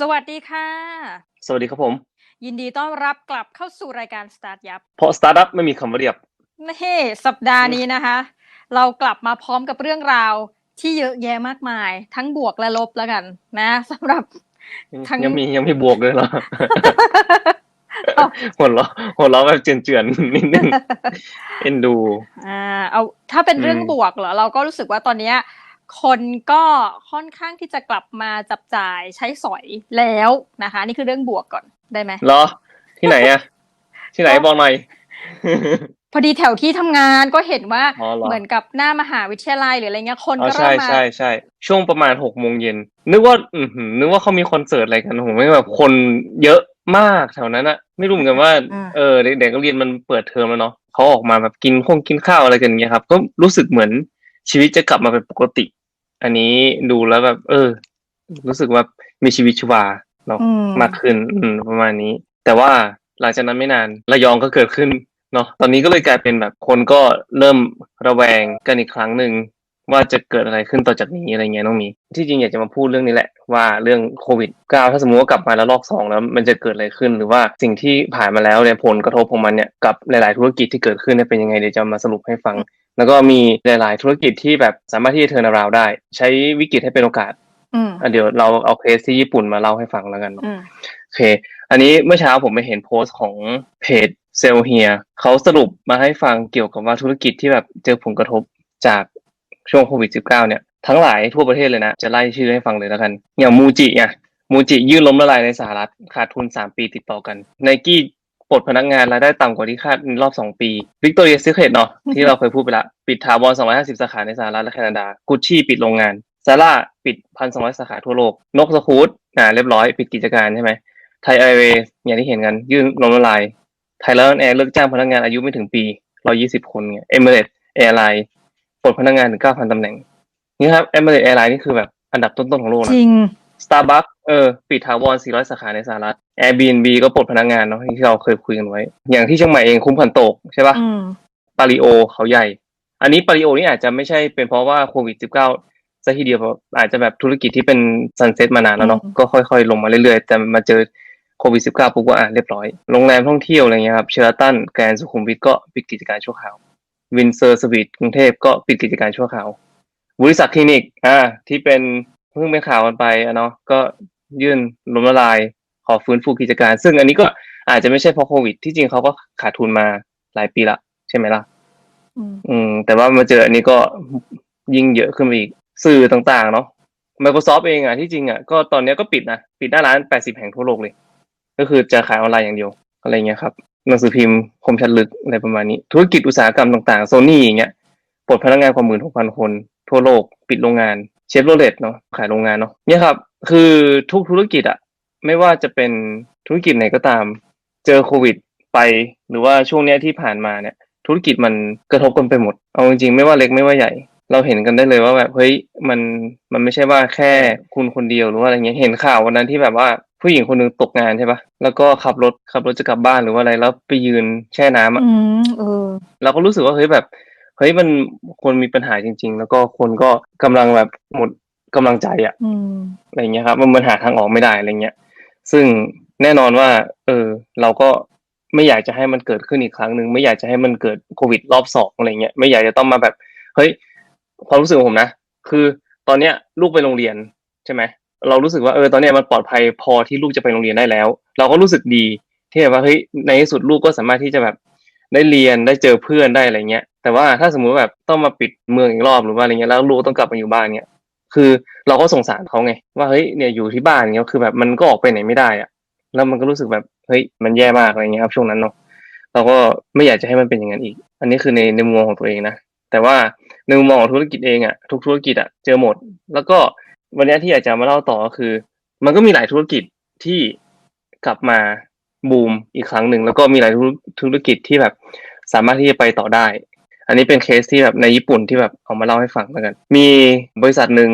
สวัสดีค่ะ สวัสดีครับผม ยินดีต้อนรับกลับเข้าสู่รายการ Start ยับ เพราะสตาร์ทอัพไม่มีคำว่าเรียบนี่สัปดาห์นี้นะคะ เรากลับมาพร้อมกับเรื่องราวที่เยอะแยะมากมาย ทั้งบวกและลบแล้วกัน นะสำหรับทั้งยังมียังมีบวกเลยเหรออ้าวหัวเราะหัวเราะแบบเจือนๆนิดนึงเอ็นดู อ่า เอาถ้าเป็นเรื่องอืมบวกเหรอเราก็รู้สึกว่าตอนเนี้ย คนก็ค่อนข้างที่จะกลับมาจับจ่ายใช้สอยแล้วนะคะ นี่คือเรื่องบวกก่อนได้ไหมเหรอ ที่ไหนอะที่ไหนบอกหน่อยพอดีแถวที่ทำงานก็เห็นว่าอ๋อเหรอเหมือนกับหน้ามหาวิทยาลัยหรืออะไรเงี้ยคนอ๋อก็เริ่ใช่มมาใช่ใช่ช่วงประมาณหกโมงเย็นนึกว่าอือหือนึกว่าเขามีคอนเสิร์ตอะไรกันผมไม่แบบคนเยอะมากแถวนั้นอะไม่รู้เหมือนกันว่าอืมเออเด็กๆก็เรียนมันเปิดเทอมแล้วเนาะเขาออกมาแบบกินคงกินข้าวอะไรกันอย่างเงี้ยครับ ก็รู้สึกเหมือนชีวิตจะกลับมาเป็นปกติ อันนี้ดูแล้วแบบ เออ รู้สึกว่ามีชีวิตชีวาเนาะอืมมากขึ้นอืมประมาณนี้ แต่ว่าหลังจากนั้นไม่นานระยองก็เกิดขึ้นเนาะตอนนี้ก็เลยกลายเป็นแบบคนก็เริ่มระแวงกันอีกครั้งหนึ่งว่าจะเกิดอะไรขึ้นต่อจากนี้อะไรเงี้ยน้องหมี ที่จริงอยากจะมาพูดเรื่องนี้แหละว่าเรื่องโควิด9ถ้าสมมติว่ากลับมาแล้วรอบสองแล้วมันจะเกิดอะไรขึ้น หรือว่าสิ่งที่ผ่านมาแล้วเนี่ยผลกระทบของมันเนี่ยกับหลาย ๆ ธุรกิจที่เกิดขึ้นเนี่ยเป็นยังไงเดี๋ยวจะมาสรุปให้ฟังแล้วก็มีหลาย ๆ ธุรกิจที่แบบสามารถที่จะเทิร์นาราวได้ ใช้วิกฤตให้เป็นโอกาสอืมอะเดี๋ยวเราเอาเคสที่ญี่ปุ่นมาเล่าให้ฟังแล้วกันเนาะอืมโอเค อันนี้เมื่อเช้าผมไปเห็นโพสต์ของเพจเซลเฮียเขาสรุปมาให้ฟังเกี่ยวกับว่าธุรกิจที่แบบเจอผลกระทบจากช่วงโควิด -19 เนี่ยทั้งหลายทั่วประเทศเลยนะ จะไล่ชื่อให้ฟังเลยแล้วกัน อย่างมูจิอะมูจิยื่นล้มละลายในสหรัฐขาดทุน 3 ปีติดต่อกันไนกี้ ปลดพนักงานรายได้ต่ำกว่าที่คาดในรอบ 2 ปีวิกตอเรียซิเคตเนาะที่เราเคยพูดไปละ ปิดถาวร250 สาขาในสหรัฐและแคนาดากุชชี่ปิดโรงงานซาร่าปิด 1,200 สาขาทั่วโลก นกสคูตอ่าเรียบร้อย ปิดกิจการใช่ไหมไทยไอเวย์อย่างที่เห็นกัน ยื่นล้มละลายไทยแลนด์แอร์เลิกจ้างพนักงานอายุไม่ถึงปี 120 คนเนี่ยเอเมเรตแอร์ไลน์ปลดพนักงานถึง 9,000ตำแหน่งนี่ครับเอเมเรตแอร์ไลน์นี่คือแบบอันดับต้นๆของโลกจนะริง Starbucks เออปิดถาวร 400 สาขาในสหรัฐ Airbnb ก็ปลดพนักงานเนาะที่เราเคยคุยกันไว้ อย่างที่เชียงใหม่เองคุ้มพันโตกใช่ปะอืมปาริโอเขาใหญ่ อันนี้ปาริโอนี่อาจจะไม่ใช่เป็นเพราะว่าโควิด -19 ซะทีเดียวเพราะอาจจะแบบธุรกิจที่เป็นซันเซ็ตมานานแล้วเนาะอืมก็ค่อยๆ ลงมาเรื่อยๆ แต่มาเจอโควิด -19 ปุ๊บก็อะเรียบร้อย โรงแรมท่องเที่ยวอะไรเงี้ยครับเชอร์ตันแกรนด์สุขุมวิทก็ปิดกิจการชั่วคราววินเซอร์สวีทกรุงเทพก็ปิดกิจการชั่วคราวบริษัทคลินิกอ่าที่เป็น เพิ่งเป็นข่าวกันไปอะเนาะก็ยื่นล้มละลายขอฟื้นฟูกิจการ ซึ่งอันนี้ก็อาจจะไม่ใช่เพราะโควิด ที่จริงเขาก็ขาดทุนมาหลายปีละใช่ไหมล่ะอืมอืมแต่ว่ามาเจออันนี้ก็ยิ่งเยอะขึ้นไปอีกสื่อต่างๆ เนาะ Microsoft เองอะที่จริงอะก็ตอนเนี้ยก็ปิดนะ ปิดหน้าร้าน 80 แห่งทั่วโลกเลย ก็คือจะขายออนไลน์อย่างเดียวอะไรเงี้ยครับหนังสือพิมพ์คมชัดลึกอะไรประมาณนี้ ธุรกิจอุตสาหกรรมต่างๆโซนี่อย่างเงี้ยปลดพนักงานกว่าหมื่นหกพันคน ทั่วโลก ปิดโรงงาน เชฟโรเลตเนาะขายโรงงานเนาะเนี่ยครับ คือทุกธุรกิจอะไม่ว่าจะเป็นธุรกิจไหนก็ตาม เจอโควิดไป หรือว่าช่วงเนี้ยที่ผ่านมาเนี่ย ธุรกิจมันกระทบกันไปหมด เอาจริงๆไม่ว่าเล็กไม่ว่าใหญ่ เราเห็นกันได้เลยว่าแบบเฮ้ยมันมันไม่ใช่ว่าแค่คุณคนเดียวหรือว่าอะไรเงี้ยเห็นข่าววันนั้นที่แบบว่าผู้หญิงคนหนึงตกงานใช่ปะแล้วก็ขับรถขับรถจะกลับบ้านหรือว่าอะไรแล้วไปยืนแช่น้ำอะอืมเออเราก็รู้สึกว่าเฮ้ยแบบ เฮ้ยมันคนมีปัญหาจริง ๆ แล้วก็คนก็กำลังแบบหมดกำลังใจอะอืมอะไรเงี้ยครับมันมันหาทางออกไม่ได้อะไรเงี้ย ซึ่งแน่นอนว่า เออ เราก็ไม่อยากจะให้มันเกิดขึ้นอีกครั้งหนึ่งไม่อยากจะให้มันเกิดโควิดรอบสองอะไรเงี้ยไม่อยากจะต้องมาแบบ เฮ้ยความรู้สึกของผมนะคือตอนเนี้ยลูกไปโรงเรียนใช่ไหมเรารู้สึกว่าเออตอนเนี้ยมันปลอดภัยพอที่ลูกจะไปโรงเรียนได้แล้ว เราก็รู้สึกดีที่แบบว่าเฮ้ยในที่สุดลูกก็สามารถที่จะแบบ ได้เรียนได้เจอเพื่อนได้อะไรเงี้ย แต่ว่าถ้าสมมุติแบบต้องมาปิดเมืองอีกรอบหรือว่าอะไรเงี้ยแล้วลูกต้องกลับมาอยู่บ้านเงี้ยคือเราก็สงสารเขาไง ว่าเฮ้ยเนี่ยอยู่ที่บ้านเงี้ยคือแบบมันก็ออกไปไหนไม่ได้อะแล้วมันก็รู้สึกแบบเฮ้ยมันแย่มากอะไรเงี้ยครับช่วงนั้นเนาะเราก็ไม่อยากจะให้มันเป็นอย่างนั้นอีก อันนี้คือในในมุมมองของตัวเองนะแต่ว่าในมุมมองของธุรกิจเองอะทุกธุรกิจอะเจอหมด แล้วก็วันนี้ที่อยากจะมาเล่าต่อก็คือ มันก็มีหลายธุรกิจที่กลับมา บูมอีกครั้งหนึ่งแล้วก็มีหลายธุรธุรกิจที่แบบสามารถที่จะไปต่อได้ อันนี้เป็นเคสที่แบบในญี่ปุ่นที่แบบเอามาเล่าให้ฟังแล้วกัน มีบริษัทหนึ่ง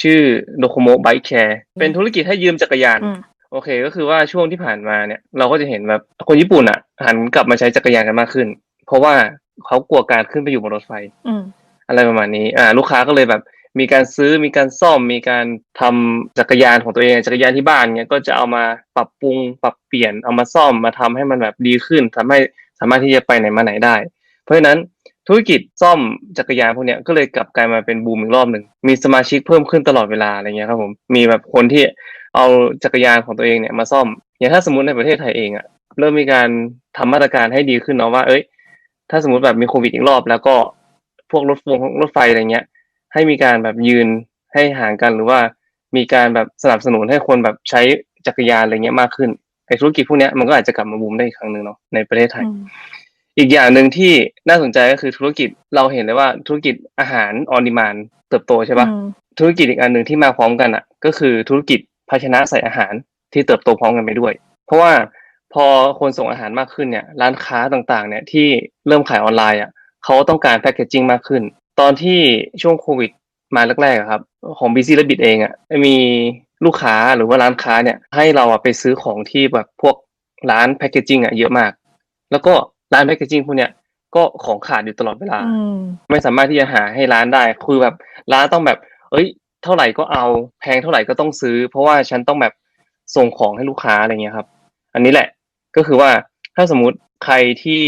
ชื่อโดโคโม Bike Share เป็นธุรกิจให้ยืมจักรยานอืมโอเคก็คือว่าช่วงที่ผ่านมาเนี่ยเราก็จะเห็นแบบคนญี่ปุ่นอะหันกลับมาใช้จักรยานกันมากขึ้น เพราะว่าเขากลัวการขึ้นไปอยู่บนรถไฟอืมอะไรประมาณนี้ อ่า ลูกค้าก็เลยแบบ มีการซื้อมีการซ่อมมีการทำจักรยานของตัวเองจักรยานที่บ้านเนี้ยก็จะเอามาปรับปรุงปรับเปลี่ยนเอามาซ่อมมาทำให้มันแบบดีขึ้นทำให้สามารถที่จะไปไหนมาไหนได้ เพราะฉะนั้นธุรกิจซ่อมจักรยานพวกเนี้ยก็เลยกลับกลายมาเป็นบูมอีกรอบหนึ่งมีสมาชิกเพิ่มขึ้นตลอดเวลาอะไรเงี้ยครับผมมีแบบคนที่เอาจักรยานของตัวเองเนี่ยมาซ่อมอย่างถ้าสมมติในประเทศไทยเองอะเริ่มมีการทำมาตรการให้ดีขึ้นเนาะว่า เอ้ย ถ้าสมมติแบบมีโควิดอีกรอบ แล้วก็พวกรถฟงรถไฟอะไรเงี้ย ให้มีการแบบยืนให้ห่างกันหรือว่ามีการแบบสนับสนุนให้คนแบบใช้จักรยานอะไรเงี้ยมากขึ้นไอ้ธุรกิจพวกเนี้ยมันก็อาจจะกลับมาบูมได้อีกครั้งหนึ่งเนาะในประเทศไทยอืมอีกอย่างหนึ่งที่น่าสนใจก็คือธุรกิจเราเห็นเลยว่าธุรกิจอาหารออนดิมานเติบโตใช่ปะอืมธุรกิจอีกอันหนึ่งที่มาพร้อมกันอะ ก็คือธุรกิจภาชนะใส่อาหารที่เติบโตพร้อมกันไปด้วย เพราะว่าพอคนส่งอาหารมากขึ้นเนี่ย ร้านค้าต่างๆ เนี่ยที่เริ่มขายออนไลน์อะเขาต้องการแพคเกจจิ้งมากขึ้น ตอนที่ช่วงโควิดมาแรกๆอะครับ ของ BC และบิดเองอะมีลูกค้าหรือว่าร้านค้าเนี่ย ให้เราอะไปซื้อของที่แบบพวกร้านแพคเกจิ้งอะเยอะมาก แล้วก็ร้านแพคเกจิ้งพวกเนี้ยก็ของขาดอยู่ตลอดเวลาอไม่สามารถที่จะหาให้ร้านได้ คือแบบร้านต้องแบบ เอ้ย เท่าไหร่ก็เอาแพงเท่าไหร่ก็ต้องซื้อ เพราะว่าฉันต้องแบบส่งของให้ลูกค้าอะไรเงี้ยครับ อันนี้แหละก็คือว่าถ้าสมมติใครที่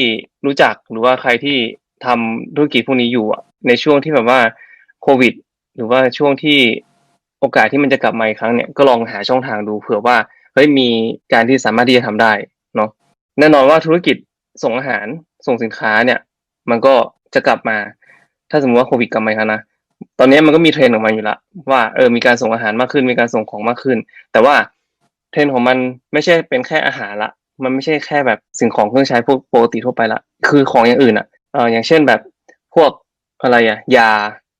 รู้จักหรือว่าใครที่ทำธุรกิจพวกนี้อยู่อะ ในช่วงที่แบบว่าโควิด หรือว่าช่วงที่โอกาสที่มันจะกลับมาอีกครั้งเนี่ยก็ลองหาช่องทางดูเผื่อว่าเฮ้ยมีการที่สามารถที่จะทำได้เนาะแน่นอนว่าธุรกิจส่งอาหารส่งสินค้าเนี่ย มันก็จะกลับมา ถ้าสมมติว่าโควิดกลับมาครั้งนะตอนนี้มันก็มีเทรนด์ออกมาอยู่ละว่าเออมีการส่งอาหารมากขึ้น มีการส่งของมากขึ้น แต่ว่าเทรนด์ของมันไม่ใช่เป็นแค่อาหารละมันไม่ใช่แค่แบบสิ่งของเครื่องใช้พวกปกติทั่วไปละคือของอย่างอื่นอะเอออย่างเช่นแบบพวก อะไรอะยา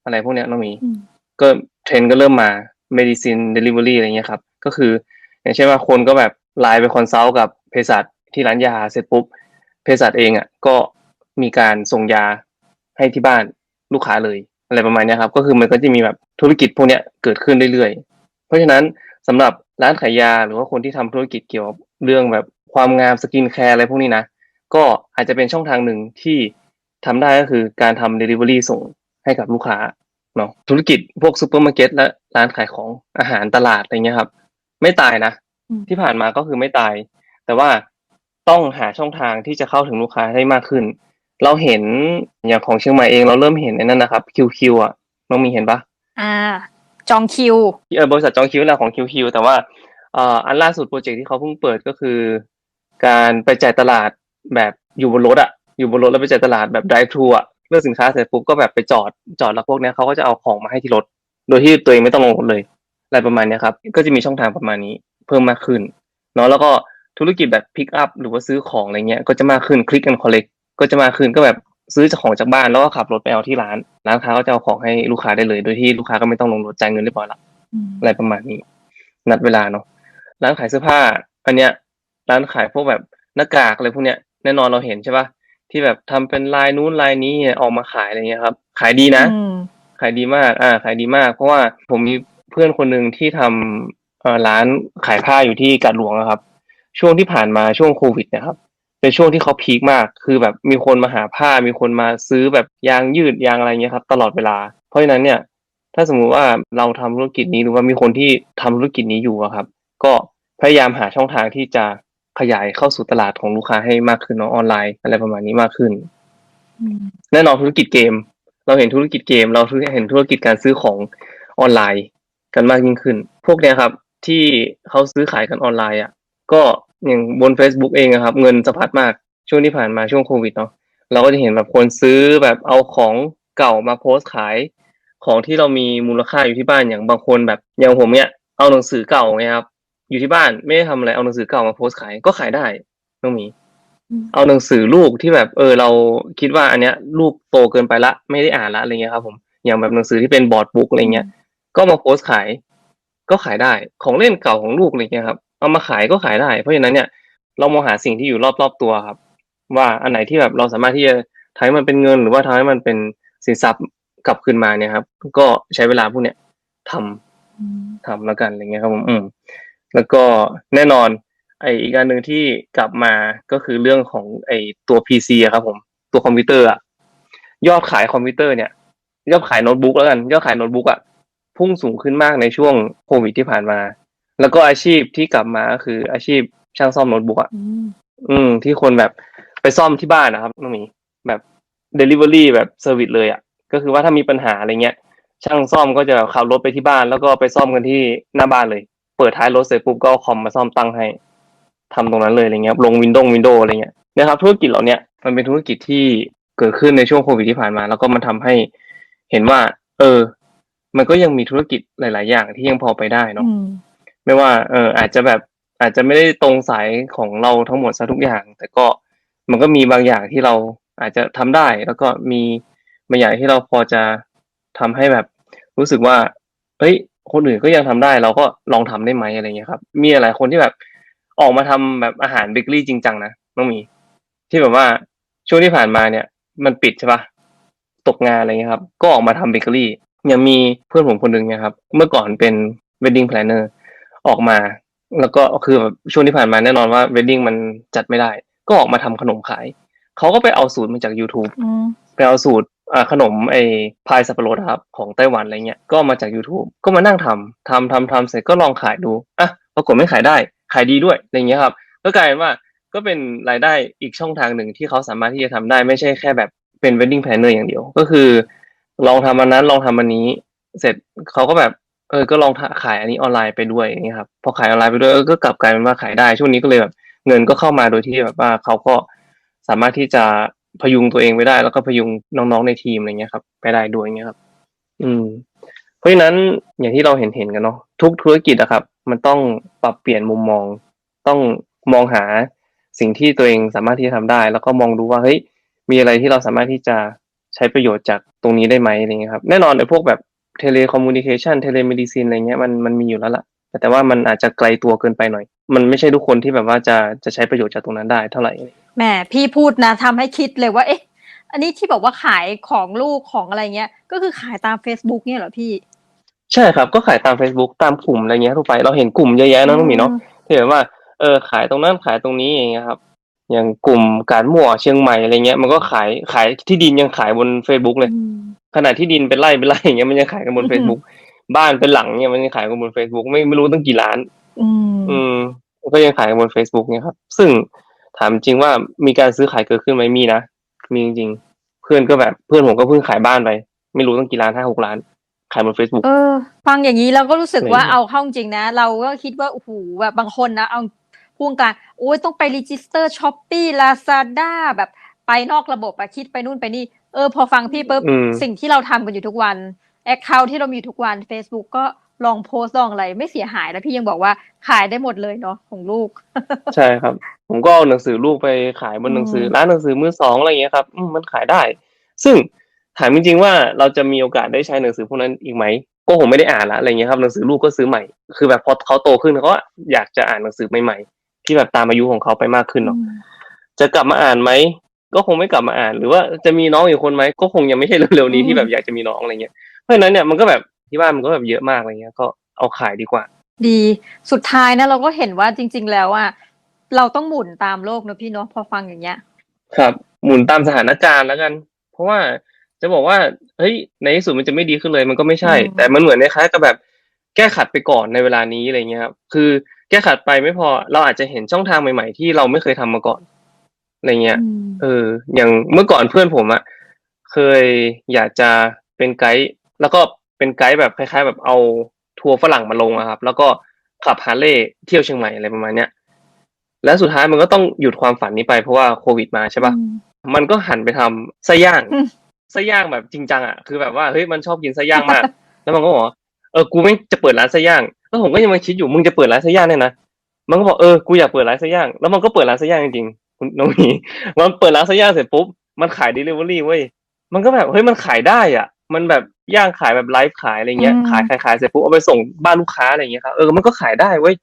อะไรพวกเนี้ยน้องหมีอืมก็เทรนด์ก็เริ่มมา medicine delivery อะไรเงี้ยครับ ก็คือ อย่างเช่นว่าคนก็แบบไลน์ไปคอนซัลท์กับเภสัชที่ร้านยาเสร็จปุ๊บเภสัชเองอะก็มีการส่งยาให้ที่บ้านลูกค้าเลยอะไรประมาณเนี้ยครับ ก็คือมันก็จะมีแบบธุรกิจพวกเนี้ยเกิดขึ้นเรื่อยๆ เพราะฉะนั้นสำหรับร้านขายยาหรือว่าคนที่ทำธุรกิจเกี่ยวกับเรื่องแบบความงามสกินแคร์อะไรพวกนี้นะก็อาจจะเป็นช่องทางหนึ่งที่ ทำได้ก็คือการทำ delivery ส่งให้กับลูกค้าเนาะธุรกิจพวกซูเปอร์มาร์เก็ตและร้านขายของอาหารตลาดอะไรเงี้ยครับ ไม่ตายนะอืมที่ผ่านมาก็คือไม่ตาย แต่ว่าต้องหาช่องทางที่จะเข้าถึงลูกค้าให้มากขึ้น เราเห็นอย่างของเชียงใหม่เองเราเริ่มเห็นไอ้นั่นนะครับ QQ อะน้องมีเห็นปะอ่า จองคิวเออบริษัทจองคิวแหละของ QQ แต่ว่าเอ่ออันล่าสุดโปรเจกต์ที่เขาเพิ่งเปิดก็คือ การไปจ่ายตลาดแบบอยู่บนรถอะ อยู่บนรถแล้วไปจ่ายตลาดแบบ drive thru อะเลือกสินค้าเสร็จปุ๊บก็แบบไปจอดจอดแล้วพวกเนี้ยเขาก็จะเอาของมาให้ที่รถ โดยที่ตัวเองไม่ต้องลงรถเลยอะไรประมาณเนี้ยครับ ก็จะมีช่องทางประมาณนี้เพิ่มมากขึ้นเนาะแล้วก็ธุรกิจแบบ pick up หรือว่าซื้อของอะไรเงี้ยก็จะมากขึ้น click and collect ก็จะมากขึ้นก็แบบซื้อจากของจากบ้านแล้วก็ขับรถไปเอาที่ร้าน ร้านค้าก็จะเอาของให้ลูกค้าได้เลย โดยที่ลูกค้าก็ไม่ต้องลงรถจ่ายเงินเรียบร้อยละอืมอะไรประมาณนี้ นัดเวลาเนาะร้านขายเสื้อผ้า อันเนี้ย ร้านขายพวกแบบหน้ากากอะไรพวกเนี้ยแน่นอนเราเห็นใช่ปะ ที่แบบทำเป็นลายนู้นลายนี้ออกมาขายอะไรเงี้ยครับ ขายดีนะอืมขายดีมาก อ่า ขายดีมาก เพราะว่าผมมีเพื่อนคนหนึ่งที่ทำเอ่อร้านขายผ้าอยู่ที่กาดหลวงนะครับ ช่วงที่ผ่านมาช่วงโควิดเนะครับเป็นช่วงที่เขาพีคมาก คือแบบมีคนมาหาผ้า มีคนมาซื้อแบบยางยืดยางอะไรเงี้ยครับ ตลอดเวลา เพราะฉะนั้นเนี่ย ถ้าสมมุติว่าเราทำธุรกิจนี้หรือว่ามีคนที่ทำธุรกิจนี้อยู่อะครับ ก็พยายามหาช่องทางที่จะ ขยายเข้าสู่ตลาดของลูกค้าให้มากขึ้นเนาะออนไลน์ อะไรประมาณนี้มากขึ้นอืมแน่นอนธุรกิจเกม เราเห็นธุรกิจเกม เราเห็นธุรกิจการซื้อของออนไลน์กันมากยิ่งขึ้น พวกเนี้ยครับที่เขาซื้อขายกันออนไลน์อะก็อย่างบน Facebook เองอะครับ เงินสะพัดมากช่วงที่ผ่านมาช่วงโควิดเนาะเราก็จะเห็นแบบคนซื้อแบบเอาของเก่ามาโพสต์ขาย ของที่เรามีมูลค่าอยู่ที่บ้านอย่างบางคนแบบอย่างผมเนี่ยเอาหนังสือเก่าไงครับ อยู่ที่บ้านไม่ได้ทำอะไรเอาหนังสือเก่ามาโพสต์ขายก็ขายได้น้องหมีอืมเอาหนังสือลูกที่แบบ เออ เราคิดว่าอันเนี้ย ลูกโตเกินไปละไม่ได้อ่านละอะไรเงี้ยครับ ผมอย่างแบบหนังสือที่เป็นบอร์ดบุ๊กอะไรเงี้ยก็มาโพสต์ขาย ก็ขายได้ของเล่นเก่าของลูกอะไรเงี้ยครับเอามาขายก็ขายได้ เพราะฉะนั้นเนี่ยเรามองหาสิ่งที่อยู่รอบๆตัวครับ ว่าอันไหนที่แบบเราสามารถที่จะทำให้มันเป็นเงิน หรือว่าทำให้มันเป็นสินทรัพย์กลับคืนมาเนี่ยครับ ก็ใช้เวลาพวกเนี้ยทำอืมทำแล้วกันอะไรเงี้ยครับผมอืม แล้วก็แน่นอน ไออีกอันหนึ่งที่กลับมาก็คือเรื่องของไอตัว PC อะครับผม ตัวคอมพิวเตอร์อะยอดขายคอมพิวเตอร์เนี่ย ยอดขายโน้ตบุ๊กแล้วกัน ยอดขายโน้ตบุ๊กอะพุ่งสูงขึ้นมากในช่วงโควิดที่ผ่านมา แล้วก็อาชีพที่กลับมาก็คืออาชีพช่างซ่อมโน้ตบุ๊กอะอืมอืมที่คนแบบไปซ่อมที่บ้านนะครับน้องหมีแบบ delivery แบบเซอร์วิสเลยอะก็คือว่าถ้ามีปัญหาอะไรเงี้ยช่างซ่อมก็จะขับรถไปที่บ้าน แล้วก็ไปซ่อมกันที่หน้าบ้านเลย เปิดท้ายรถเสร็จปุ๊บก็เอาคอมมาซ่อมตั้งให้ทำตรงนั้นเลยอะไรเงี้ยลงวินโดว์วินโดว์อะไรเงี้ยนะครับธุรกิจเหล่าเนี้ยมันเป็นธุรกิจที่เกิดขึ้นในช่วงโควิดที่ผ่านมา แล้วก็มันทำให้เห็นว่า เออ มันก็ยังมีธุรกิจหลาย ๆ อย่างที่ยังพอไปได้เนาะอืมไม่ว่า เออ อาจจะแบบอาจจะไม่ได้ตรงสายของเราทั้งหมดซะทุกอย่าง แต่ก็มันก็มีบางอย่างที่เราอาจจะทำได้ แล้วก็มีบางอย่างที่เราพอจะทำให้แบบ รู้สึกว่า เฮ้ย คนอื่นก็ยังทำได้เราก็ลองทำได้ไหมอะไรเงี้ยครับ มีหลายคนที่แบบออกมาทำแบบอาหารเบเกอรี่จริงจังนะน้องหมี ที่แบบว่าช่วงที่ผ่านมาเนี่ย มันปิดใช่ปะตกงานอะไรเงี้ยครับ ก็ออกมาทำเบเกอรี่ยังมีเพื่อนผมคนหนึ่งเนี่ยครับ เมื่อก่อนเป็น wedding planner ออกมา แล้วก็คือแบบช่วงที่ผ่านมาแน่นอนว่า wedding มันจัดไม่ได้ ก็ออกมาทำขนมขาย เขาก็ไปเอาสูตรมาจาก YouTube อืมไปเอาสูตรอ่า ขนมไอ้พายสับปะรดครับของไต้หวันอะไรเงี้ยก็มาจาก YouTube ก็มานั่งทำทำทำทำเสร็จก็ลองขายดูอะปรากฏไม่ขายได้ขายดีด้วยอะไรเงี้ยครับก็กลายเป็นว่าก็เป็นรายได้อีกช่องทางหนึ่งที่เขาสามารถที่จะทำได้ไม่ใช่แค่แบบเป็น wedding planner อย่างเดียว ก็คือ ลองทำอันนั้นลองทำอันนี้ เสร็จเขาก็แบบเออก็ลองขายอันนี้ออนไลน์ไปด้วยอย่างเงี้ยครับพอขายออนไลน์ไปด้วยก็กลับกลายเป็นว่าขายได้ช่วงนี้ก็เลยแบบเงินก็เข้ามาโดยที่แบบว่าเขาก็สามารถที่จะ พยุงตัวเองไว้ได้ แล้วก็พยุงน้องๆในทีมอะไรเงี้ยครับ ไปได้ด้วยเงี้ยครับ อืม เพราะฉะนั้นอย่างที่เราเห็นเห็นกันเนาะทุกธุรกิจอะครับ มันต้องปรับเปลี่ยนมุมมอง ต้องมองหาสิ่งที่ตัวเองสามารถที่จะทำได้ แล้วก็มองดูว่าเฮ้ยมีอะไรที่เราสามารถที่จะใช้ประโยชน์จากตรงนี้ได้ไหมอะไรเงี้ยครับ แน่นอนไอ้พวกแบบเทเลคอมมูนิเคชันเทเลเมดิซินอะไรเงี้ยมันมันมีอยู่แล้วล่ะแต่ว่ามันอาจจะไกลตัวเกินไปหน่อย มันไม่ใช่ทุกคนที่แบบว่าจะจะใช้ประโยชน์จากตรงนั้นได้เท่าไหร่ แหมพี่พูดนะทำให้คิดเลยว่า เอ๊ะ อันนี้ที่บอกว่าขายของลูกของอะไรเงี้ย ก็คือขายตาม Facebook เนี่ยเหรอพี่ ใช่ครับ ก็ขายตาม Facebook ตามกลุ่มอะไรเงี้ยทั่วไปเราเห็นกลุ่มเยอะแยะเนอะน้องหมีเนาะที่แบบว่าเออขายตรงนั้นขายตรงนี้อย่างเงี้ยครับ อย่างกลุ่มการมั่วเชียงใหม่อะไรเงี้ย มันก็ขายขายที่ดินยังขายบน Facebook เลยอืมขนาดที่ดินเป็นไร่เป็นไร่อย่างเงี้ยมันยังขายกันบน อือหือ Facebook บ้านเป็นหลังเนี่ยมันยังขายกันบน Facebook ไม่ไม่รู้ตั้งกี่ล้าน อืมอืมก็ยังขายกันบน Facebook เนี่ยครับ ซึ่ง ถามจริงว่ามีการซื้อขายเกิดขึ้นไหมมีนะมีจริงๆเพื่อนก็แบบเพื่อนผมก็เพิ่งขายบ้านไปไม่รู้ตั้งกี่ล้านห้าหกล้าน ขายบน Facebook เออ ฟังอย่างนี้เราก็รู้สึกว่าอะไรเงี้ยเอาเข้าจริงนะ เราก็คิดว่าโอ้โหแบบบางคนนะเอาพูดการโอ้ยต้องไปรีจิสเตอร์ช้อปปี้ลาซาด้าแบบไปนอกระบบอะคิดไปนู่นไปนี่ เออพอฟังพี่ปุ๊บอืมสิ่งที่เราทำกันอยู่ทุกวันแอคเคาท์ที่เรามีอยู่ทุกวัน Facebook ก็ ลองโพสต์ลองอะไรไม่เสียหายแล้วพี่ยังบอกว่าขายได้หมดเลยเนาะของลูก ใช่ครับ ผมก็เอาหนังสือลูกไปขายบนหนังสืออืมร้านหนังสือมือสองอะไรเงี้ยครับอืมมันขายได้ ซึ่งถามจริงๆว่าเราจะมีโอกาสได้ใช้หนังสือพวกนั้นอีกไหมก็คงไม่ได้อ่านละอะไรเงี้ยครับหนังสือลูกก็ซื้อใหม่ คือแบบพอเขาโตขึ้นเขาก็อยากจะอ่านหนังสือใหม่ๆที่แบบตามอายุของเขาไปมากขึ้นเนาะจะกลับมาอ่านไหมก็คงไม่กลับมาอ่าน หรือว่าจะมีน้องอีกคนไหมก็คงยังไม่ใช่เร็วๆนี้อืมที่แบบอยากจะมีน้องอะไรเงี้ยเพราะฉะนั้นเนี่ยมันก็แบบ ที่บ้านมันก็แบบเยอะมากอะไรเงี้ย ก็เอาขายดีกว่า ดีสุดท้ายนะเราก็เห็นว่าจริง ๆ แล้วอะเราต้องหมุนตามโลกเนอะพี่เนาะพอฟังอย่างเงี้ย ครับ หมุนตามสถานการณ์แล้วกัน เพราะว่าจะบอกว่าเฮ้ยในที่สุดมันจะไม่ดีขึ้นเลยมันก็ไม่ใช่อืมแต่มันเหมือนคล้ายๆกับแบบแก้ขัดไปก่อนในเวลานี้อะไรเงี้ยครับคือแก้ขัดไปไม่พอเราอาจจะเห็นช่องทางใหม่ ๆ ที่เราไม่เคยทำมาก่อนอะไรเงี้ยอืมเออ อย่างเมื่อก่อนเพื่อนผมอะเคยอยากจะเป็นไกด์แล้วก็ เป็นไกด์แบบคล้าย ๆ แบบเอาทัวร์ฝรั่งมาลงอะครับ แล้วก็ขับฮาร์เลย์เที่ยวเชียงใหม่อะไรประมาณเนี้ยแล้วสุดท้ายมันก็ต้องหยุดความฝันนี้ไปเพราะว่าโควิดมาใช่ปะอืมมันก็หันไปทำไส้ย่างอืมไส้ย่างแบบจริงจังอะคือแบบว่าเฮ้ยมันชอบกินไส้ย่างมาก แล้วมันก็บอกว่าเออกูไม่จะเปิดร้านไส้ย่าง แล้วผมก็ยังมาคิดอยู่มึงจะเปิดร้านไส้ย่างเนี่ยนะมันก็บอกเออกูอยากเปิดร้านไส้ย่างแล้วมันก็เปิดร้านไส้ย่างจริงๆคุณน้องหมีมันเปิดร้านไส้ย่างเสร็จปุ๊บมันขายเดลิเวอรี่เว้ยมันก็แบบเฮ้ยมันขายได้อะ มันแบบย่างขายแบบไลฟ์ขายอะไรเงี้ยอืมขายขายขายเสร็จปุ๊บเอาไปส่งบ้านลูกค้าอะไรเงี้ยครับเออมันก็ขายได้เว้ย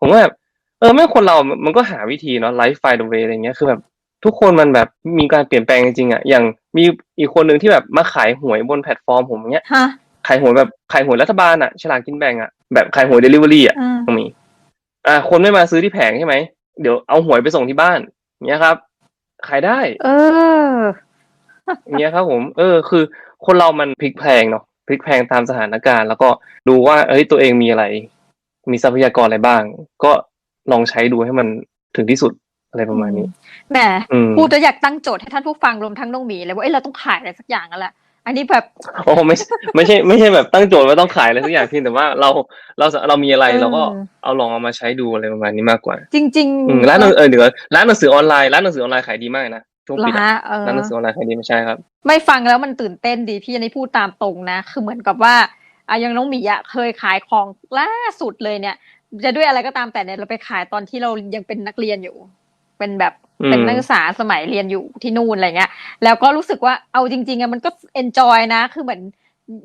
ผมก็แบบเออแม่งคนเรา มันก็หาวิธีเนาะไลฟ์ไฟเดเวอะไรเงี้ยคือแบบทุกคนมันแบบมีการเปลี่ยนแปลงจริงๆอะอย่างมีอีกคนหนึ่งที่แบบมาขายหวยบนแพลตฟอร์มผมอย่างเงี้ยฮะขายหวยแบบขายหวยรัฐบาลอะฉลากกินแบ่งอะแบบขายหวยเดลิเวอรี่อะอ่าตรงนี้อ่าคนไม่มาซื้อที่แผงใช่ไหมเดี๋ยวเอาหวยไปส่งที่บ้านอย่างเงี้ยครับ ขายได้ เออ อย่างเงี้ยครับผม เออ คือ คนเรามันพลิกแพลงเนาะพพลิกแพลงตามสถานการณ์ แล้วก็ดูว่า เอ้ย ตัวเองมีอะไร มีทรัพยากรอะไรบ้าง ก็ลองใช้ดูให้มันถึงที่สุดอะไรประมาณนี้แหมอืมพูดแล้วอยากตั้งโจทย์ให้ท่านผู้ฟังรวมทั้งน้องหมีเลยว่าเอ้ยเราต้องขายอะไรสักอย่างกันแหละอันนี้แบบโอ้ไม่ใช่ไม่ใช่ ไม่ใช่แบบตั้งโจทย์ว่าต้องขายอะไรสักอย่างเพียงแต่ว่าเราเราเรามีอะไรเออเราก็เอาลองเอามาใช้ดูอะไรประมาณนี้มากกว่า จริงอืมร้านหนังเออเดี๋ยวร้านหนังสือออนไลน์ร้านหนังสือออนไลน์ขายดีมากนะ ช่วงเหรปิอดอะฮะเออ ร้านหนังสือออนไลน์ขายดีไม่ใช่ครับ ไม่ฟังแล้วมันตื่นเต้นดีพี่อันนี้พูดตามตรงนะ คือเหมือนกับว่าอะอยังน้องหมีอะเคยขายของล่าสุดเลยเนี่ย จะด้วยอะไรก็ตามแต่เนี่ยเราไปขายตอนที่เรายังเป็นนักเรียนอยู่ เป็นแบบอืม เป็นนักศึกษาสมัยเรียนอยู่ที่นู่นอะไรเงี้ย แล้วก็รู้สึกว่าเอาจริงๆอะมันก็เอนจอยนะ คือเหมือน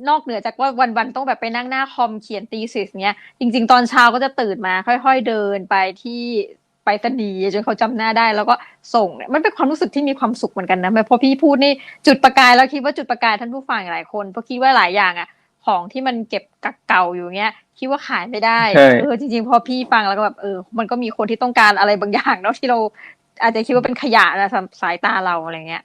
นอกเหนือจากว่าวันๆต้องแบบไปนั่งหน้าคอมเขียนตีสิสเงี้ย จริง ๆ ตอนเช้าก็จะตื่นมาค่อย ๆเดินไปที่ ไปรษณีย์จนเขาจำหน้าได้แล้วก็ส่งเนี่ยมันเป็นความรู้สึกที่มีความสุขเหมือนกันนะพอพี่พูดนี่จุดประกายแล้วคิดว่าจุดประกายท่านผู้ฟังหลายคนเพราะคิดว่าหลายอย่างอะของที่มันเก็บกักเก่าอยู่เงี้ยคิดว่าขายไม่ได้ใช่เออจริงๆ พอพี่ฟังแล้วก็แบบเออ มันก็มีคนที่ต้องการอะไรบางอย่างเนาะที่เราอาจจะคิดว่าเป็นขยะนะสำหรับสายตาเราอะไรเงี้ย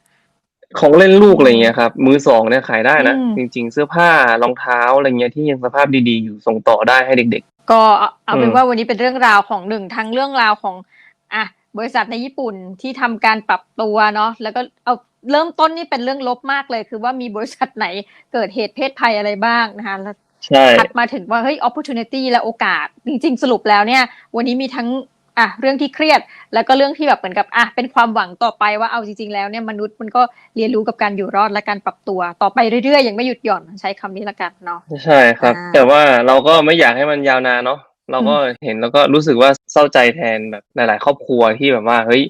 ของเล่นลูกอะไรเงี้ยครับมือสองเนี่ยขายได้นะอืมจริง ๆ เสื้อผ้ารองเท้าอะไรเงี้ยที่ยังสภาพดีๆอยู่ส่งต่อได้ให้เด็ก ก็เอาเอาเป็นอืมว่าวันนี้เป็นเรื่องราวของหนึ่งทั้งเรื่องราวของอะบริษัทในญี่ปุ่นที่ทำการปรับตัวเนาะแล้วก็เอาเริ่มต้นนี่เป็นเรื่องลบมากเลย คือว่ามีบริษัทไหนเกิดเหตุเพศภัยอะไรบ้างนะคะแล้วๆใช่ถัดมาถึงว่าเฮ้ย opportunity และโอกาส จริง ๆ สรุปแล้วเนี่ย วันนี้มีทั้ง อะเรื่องที่เครียดแล้วก็เรื่องที่แบบเหมือนกับอะเป็นความหวังต่อไปว่าเอาจริงๆแล้วเนี่ยมนุษย์มันก็เรียนรู้กับการอยู่รอดและการปรับตัวต่อไปเรื่อยๆยังไม่หยุดหย่อนใช้คำนี้ละกันเนาะใช่ครับอ่าแต่ว่าเราก็ไม่อยากให้มันยาวนานเนาะเราก็เห็นแล้วก็รู้สึกว่าเศร้าใจแทนแบบหลาย ๆ ครอบครัวที่แบบว่าเฮ้ย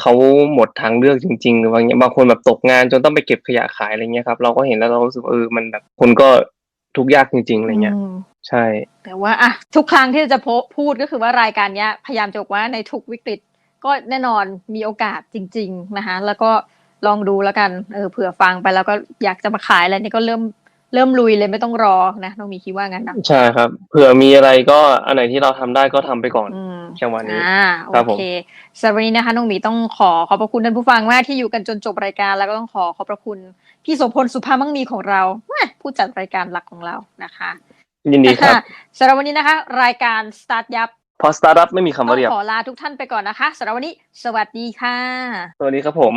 เขาหมดทางเลือกจริงๆหรือบางอย่างบางคนแบบตกงานจนต้องไปเก็บขยะขายอะไรเงี้ยครับ เราก็เห็นแล้วเรารู้สึกว่าเออมันแบบคนก็ทุกข์ยากจริงๆอะไรเงี้ยอืม ใช่ แต่ว่าอะทุกครั้งที่จะโพพูดก็คือว่ารายการเนี้ยพยายามจะบอกว่าในทุกวิกฤตก็แน่นอนมีโอกาสจริง ๆนะคะแล้วก็ลองดูแล้วกันเออเผื่อฟังไปแล้วก็อยากจะมาขายอะไรนี่ก็เริ่มเริ่มลุยเลยไม่ต้องรอนะน้องมีคิดว่างั้นนะใช่ครับ เผื่อมีอะไรก็อันไหนที่เราทำได้ก็ทำไปก่อนอืมจังหวะนี้อ่าครับโอผมเคสำหรับวันนี้นะคะน้องหมีต้องขอขอบพระคุณท่านผู้ฟังมากที่อยู่กันจนจบรายการแล้วก็ต้องขอขอบพระคุณพี่โสพลสุภาพมั่งมีของเราแหม่ผู้จัดรายการหลักของเรานะคะ ยินดีครับะสำหรับวันนี้นะคะ รายการสตาร์ทยับพอสตาร์ทอัพไม่มีคำต้อว่างเรียบขอลาทุกท่านไปก่อนนะคะสำหรับวันนี้ สวัสดีค่ะ สวัสดีครับผม